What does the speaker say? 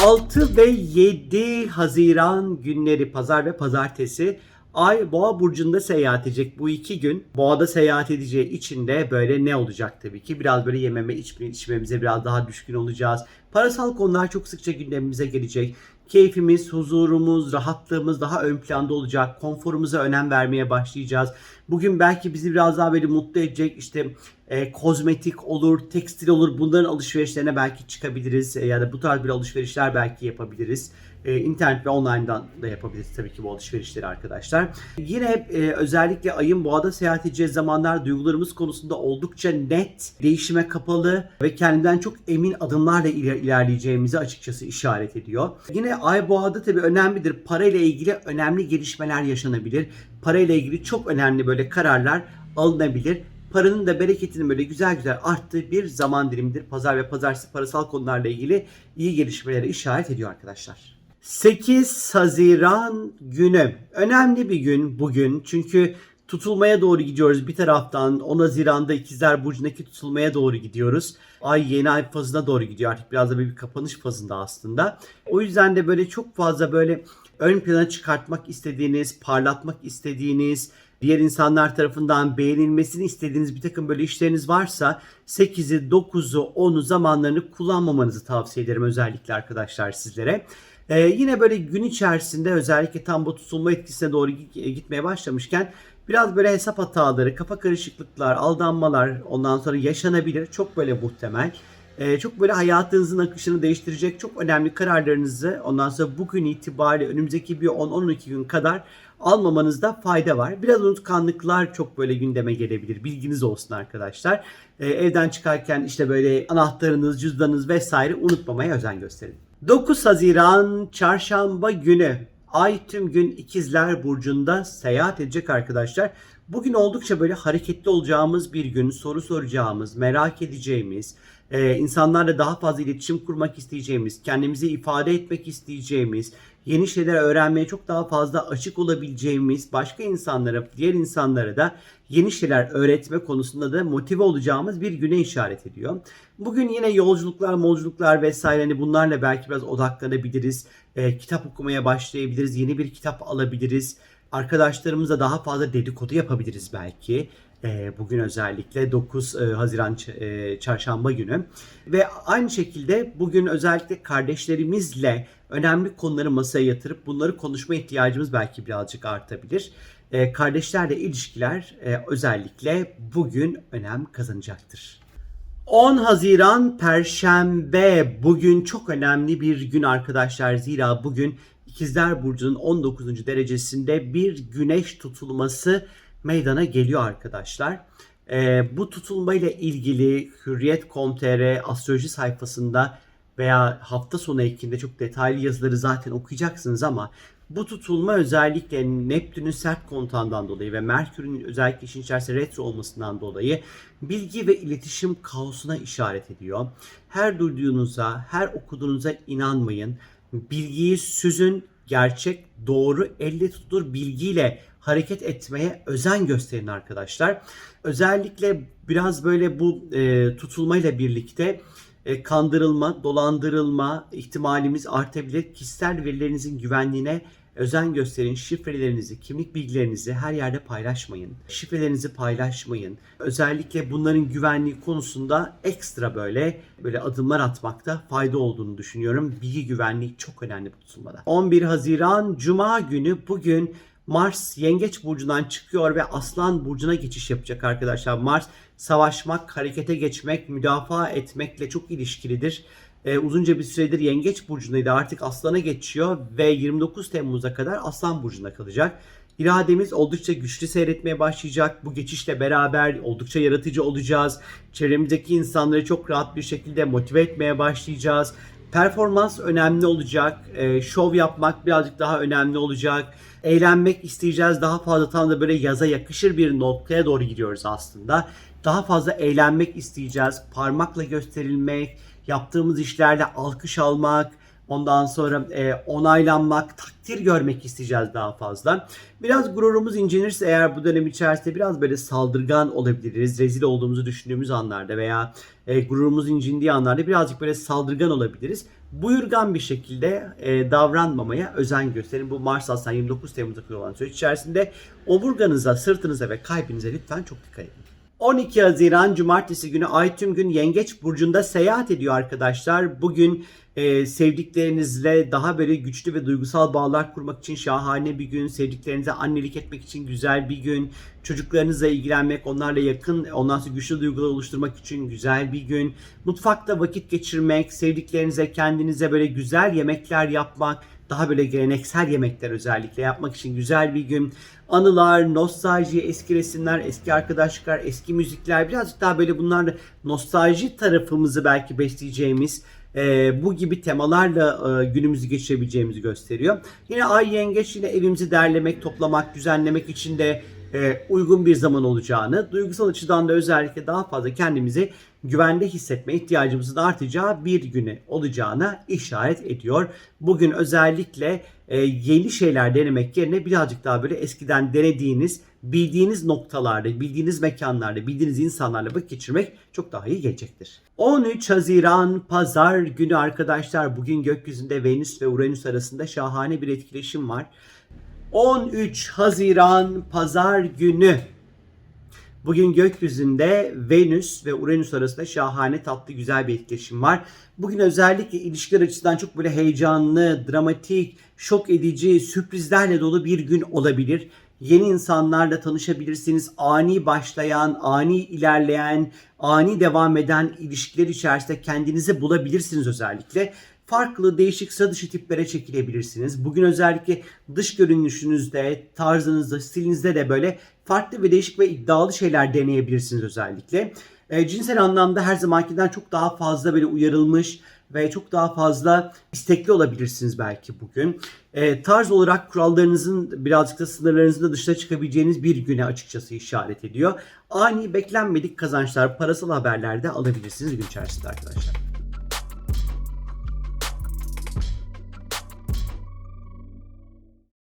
6 ve 7 Haziran günleri pazar ve pazartesi Ay Boğa burcunda seyahat edecek bu iki gün. Boğa'da seyahat edeceği için de böyle ne olacak tabii ki? Biraz böyle yememe içme, içmemize biraz daha düşkün olacağız. Parasal konular çok sıkça gündemimize gelecek. Keyfimiz, huzurumuz, rahatlığımız daha ön planda olacak. Konforumuza önem vermeye başlayacağız. Bugün belki bizi biraz daha böyle mutlu edecek işte e, kozmetik olur, tekstil olur bunların alışverişlerine belki çıkabiliriz. E, ya da bu tarz bir alışverişler belki yapabiliriz. E, internet ve online'dan da yapabiliriz tabii ki bu alışverişleri arkadaşlar. Yine e, özellikle ayın boğada seyahat edeceği zamanlar duygularımız konusunda oldukça net, değişime kapalı ve kendinden çok emin adımlarla iler- ilerleyeceğimizi açıkçası işaret ediyor. Yine ay boğada tabii önemlidir. Para ile ilgili önemli gelişmeler yaşanabilir. Para ile ilgili çok önemli böyle kararlar alınabilir paranın da bereketinin böyle güzel güzel arttığı bir zaman dilimidir. Pazar ve pazartesi parasal konularla ilgili iyi gelişmelere işaret ediyor arkadaşlar. 8 Haziran günü. Önemli bir gün bugün. Çünkü tutulmaya doğru gidiyoruz bir taraftan. 10 Haziran'da İkizler Burcu'ndaki tutulmaya doğru gidiyoruz. Ay yeni ay fazına doğru gidiyor artık biraz da bir kapanış fazında aslında. O yüzden de böyle çok fazla böyle ön plana çıkartmak istediğiniz, parlatmak istediğiniz, diğer insanlar tarafından beğenilmesini istediğiniz bir takım böyle işleriniz varsa 8'i, 9'u, 10'u zamanlarını kullanmamanızı tavsiye ederim özellikle arkadaşlar sizlere. Ee, yine böyle gün içerisinde özellikle tam bu tutulma etkisine doğru gi- gitmeye başlamışken biraz böyle hesap hataları, kafa karışıklıklar, aldanmalar ondan sonra yaşanabilir. Çok böyle muhtemel. Ee, çok böyle hayatınızın akışını değiştirecek çok önemli kararlarınızı ondan sonra bugün itibariyle önümüzdeki bir 10-12 gün kadar almamanızda fayda var. Biraz unutkanlıklar çok böyle gündeme gelebilir. Bilginiz olsun arkadaşlar. Ee, evden çıkarken işte böyle anahtarınız, cüzdanınız vesaire unutmamaya özen gösterin. 9 Haziran Çarşamba günü Ay tüm gün İkizler Burcu'nda seyahat edecek arkadaşlar. Bugün oldukça böyle hareketli olacağımız bir gün, soru soracağımız, merak edeceğimiz, e, insanlarla daha fazla iletişim kurmak isteyeceğimiz, kendimizi ifade etmek isteyeceğimiz, yeni şeyler öğrenmeye çok daha fazla açık olabileceğimiz, başka insanlara, diğer insanlara da yeni şeyler öğretme konusunda da motive olacağımız bir güne işaret ediyor. Bugün yine yolculuklar, molculuklar vesaire hani bunlarla belki biraz odaklanabiliriz. E, kitap okumaya başlayabiliriz, yeni bir kitap alabiliriz. Arkadaşlarımızla daha fazla dedikodu yapabiliriz belki. E, bugün özellikle 9 e, Haziran e, çarşamba günü. Ve aynı şekilde bugün özellikle kardeşlerimizle önemli konuları masaya yatırıp bunları konuşma ihtiyacımız belki birazcık artabilir. E, kardeşlerle ilişkiler e, özellikle bugün önem kazanacaktır. 10 Haziran Perşembe bugün çok önemli bir gün arkadaşlar. Zira bugün İkizler Burcu'nun 19. derecesinde bir güneş tutulması meydana geliyor arkadaşlar. Ee, bu tutulmayla ilgili Hürriyet.com.tr astroloji sayfasında veya hafta sonu ekinde çok detaylı yazıları zaten okuyacaksınız ama bu tutulma özellikle Neptün'ün sert kontağından dolayı ve Merkür'ün özellikle işin içerisinde retro olmasından dolayı bilgi ve iletişim kaosuna işaret ediyor. Her duyduğunuza, her okuduğunuza inanmayın. Bilgiyi süzün, gerçek, doğru, elle tutulur bilgiyle hareket etmeye özen gösterin arkadaşlar. Özellikle biraz böyle bu e, tutulmayla birlikte e, kandırılma, dolandırılma ihtimalimiz artabilir. Kişisel verilerinizin güvenliğine özen gösterin. Şifrelerinizi, kimlik bilgilerinizi her yerde paylaşmayın. Şifrelerinizi paylaşmayın. Özellikle bunların güvenliği konusunda ekstra böyle böyle adımlar atmakta fayda olduğunu düşünüyorum. Bilgi güvenliği çok önemli bu tutulmada. 11 Haziran Cuma günü bugün Mars Yengeç burcundan çıkıyor ve Aslan burcuna geçiş yapacak arkadaşlar. Mars savaşmak, harekete geçmek, müdafaa etmekle çok ilişkilidir. Ee, uzunca bir süredir Yengeç burcundaydı. Artık Aslan'a geçiyor ve 29 Temmuz'a kadar Aslan burcunda kalacak. İrademiz oldukça güçlü seyretmeye başlayacak. Bu geçişle beraber oldukça yaratıcı olacağız. Çevremizdeki insanları çok rahat bir şekilde motive etmeye başlayacağız. Performans önemli olacak. E, şov yapmak birazcık daha önemli olacak. Eğlenmek isteyeceğiz. Daha fazla tam da böyle yaza yakışır bir noktaya doğru gidiyoruz aslında. Daha fazla eğlenmek isteyeceğiz. Parmakla gösterilmek, yaptığımız işlerle alkış almak, Ondan sonra e, onaylanmak, takdir görmek isteyeceğiz daha fazla. Biraz gururumuz incinirse eğer bu dönem içerisinde biraz böyle saldırgan olabiliriz. Rezil olduğumuzu düşündüğümüz anlarda veya e, gururumuz incindiği anlarda birazcık böyle saldırgan olabiliriz. Buyurgan bir şekilde e, davranmamaya özen gösterin. Bu Mars Aslan 29 Temmuz'da olan süreç içerisinde omurganıza, sırtınıza ve kalbinize lütfen çok dikkat edin. 12 Haziran Cumartesi günü Ay tüm gün Yengeç Burcu'nda seyahat ediyor arkadaşlar. Bugün e, sevdiklerinizle daha böyle güçlü ve duygusal bağlar kurmak için şahane bir gün. Sevdiklerinize annelik etmek için güzel bir gün. Çocuklarınızla ilgilenmek, onlarla yakın, ondan sonra güçlü duygular oluşturmak için güzel bir gün. Mutfakta vakit geçirmek, sevdiklerinize, kendinize böyle güzel yemekler yapmak, daha böyle geleneksel yemekler özellikle yapmak için güzel bir gün. Anılar, nostalji, eski resimler, eski arkadaşlıklar, eski müzikler birazcık daha böyle bunlarla nostalji tarafımızı belki besleyeceğimiz e, bu gibi temalarla e, günümüzü geçirebileceğimizi gösteriyor. Yine ay yengeç yine evimizi derlemek, toplamak, düzenlemek için de e, uygun bir zaman olacağını, duygusal açıdan da özellikle daha fazla kendimizi güvende hissetme ihtiyacımızın artacağı bir günü olacağına işaret ediyor. Bugün özellikle e, yeni şeyler denemek yerine birazcık daha böyle eskiden denediğiniz, bildiğiniz noktalarda, bildiğiniz mekanlarda, bildiğiniz insanlarla vakit geçirmek çok daha iyi gelecektir. 13 Haziran Pazar günü arkadaşlar bugün gökyüzünde Venüs ve Uranüs arasında şahane bir etkileşim var. 13 Haziran Pazar günü Bugün gökyüzünde Venüs ve Uranüs arasında şahane tatlı güzel bir etkileşim var. Bugün özellikle ilişkiler açısından çok böyle heyecanlı, dramatik, şok edici, sürprizlerle dolu bir gün olabilir. Yeni insanlarla tanışabilirsiniz. Ani başlayan, ani ilerleyen, ani devam eden ilişkiler içerisinde kendinizi bulabilirsiniz özellikle farklı değişik sıra dışı tiplere çekilebilirsiniz. Bugün özellikle dış görünüşünüzde, tarzınızda, stilinizde de böyle farklı ve değişik ve iddialı şeyler deneyebilirsiniz özellikle. E, cinsel anlamda her zamankinden çok daha fazla böyle uyarılmış ve çok daha fazla istekli olabilirsiniz belki bugün. E, tarz olarak kurallarınızın birazcık da sınırlarınızın da dışına çıkabileceğiniz bir güne açıkçası işaret ediyor. Ani beklenmedik kazançlar, parasal haberlerde alabilirsiniz gün içerisinde arkadaşlar.